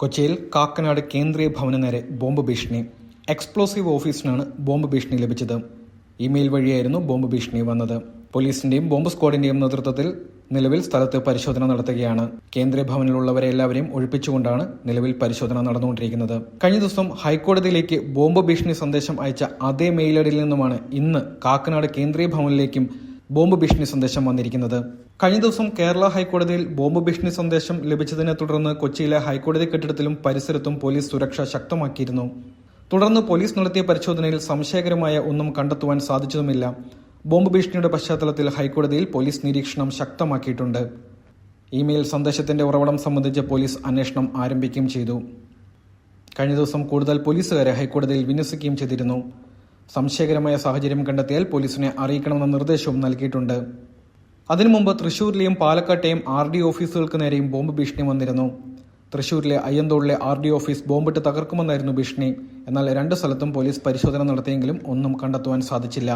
കൊച്ചിയിൽ കാക്കനാട് കേന്ദ്രീയ ഭവന് നേരെ ബോംബ് ഭീഷണി. എക്സ്പ്ലോസീവ് ഓഫീസിനാണ് ബോംബ് ഭീഷണി ലഭിച്ചത്. ഇമെയിൽ വഴിയായിരുന്നു ബോംബ് ഭീഷണി വന്നത്. പോലീസിന്റെയും ബോംബ് സ്ക്വാഡിന്റെയും നേതൃത്വത്തിൽ നിലവിൽ സ്ഥലത്ത് പരിശോധന നടത്തുകയാണ്. കേന്ദ്ര ഭവനിലുള്ളവരെ എല്ലാവരെയും ഒഴിപ്പിച്ചുകൊണ്ടാണ് നിലവിൽ പരിശോധന നടന്നുകൊണ്ടിരിക്കുന്നത്. കഴിഞ്ഞ ദിവസം ഹൈക്കോടതിയിലേക്ക് ബോംബ് ഭീഷണി സന്ദേശം അയച്ച അതേ മെയിൽ നിന്നുമാണ് ഇന്ന് കാക്കനാട് കേന്ദ്രീയ ഭവനിലേക്കും ബോംബ് ഭീഷണി സന്ദേശം വന്നിരിക്കുന്നത്. കഴിഞ്ഞ ദിവസം കേരള ഹൈക്കോടതിയിൽ ബോംബ് ഭീഷണി സന്ദേശം ലഭിച്ചതിനെ തുടർന്ന് കൊച്ചിയിലെ ഹൈക്കോടതി കെട്ടിടത്തിലും പരിസരത്തും പോലീസ് സുരക്ഷ ശക്തമാക്കിയിരുന്നു. തുടർന്ന് പോലീസ് നടത്തിയ പരിശോധനയിൽ സംശയകരമായ ഒന്നും കണ്ടെത്തുവാൻ സാധിച്ചതുമില്ല. ബോംബ് ഭീഷണിയുടെ പശ്ചാത്തലത്തിൽ ഹൈക്കോടതിയിൽ പോലീസ് നിരീക്ഷണം ശക്തമാക്കിയിട്ടുണ്ട്. ഇമെയിൽ സന്ദേശത്തിന്റെ ഉറവിടം സംബന്ധിച്ച് പോലീസ് അന്വേഷണം ആരംഭിക്കുകയും ചെയ്തു. കഴിഞ്ഞ ദിവസം കൂടുതൽ പോലീസുകാരെ ഹൈക്കോടതിയിൽ വിന്യസിക്കുകയും ചെയ്തിരുന്നു. സംശയകരമായ സാഹചര്യം കണ്ടെത്തിയാൽ പോലീസിനെ അറിയിക്കണമെന്ന നിർദ്ദേശവും നൽകിയിട്ടുണ്ട്. അതിനു മുമ്പ് തൃശൂരിലെയും പാലക്കാട്ടെയും ആർ ഡി ഓഫീസുകൾക്ക് നേരെയും ബോംബ് ഭീഷണി വന്നിരുന്നു. തൃശൂരിലെ അയ്യന്തോളിലെ ആർ ഡി ഓഫീസ് ബോംബിട്ട് തകർക്കുമെന്നായിരുന്നു ഭീഷണി. എന്നാൽ രണ്ട് സ്ഥലത്തും പോലീസ് പരിശോധന നടത്തിയെങ്കിലും ഒന്നും കണ്ടെത്തുവാൻ സാധിച്ചില്ല.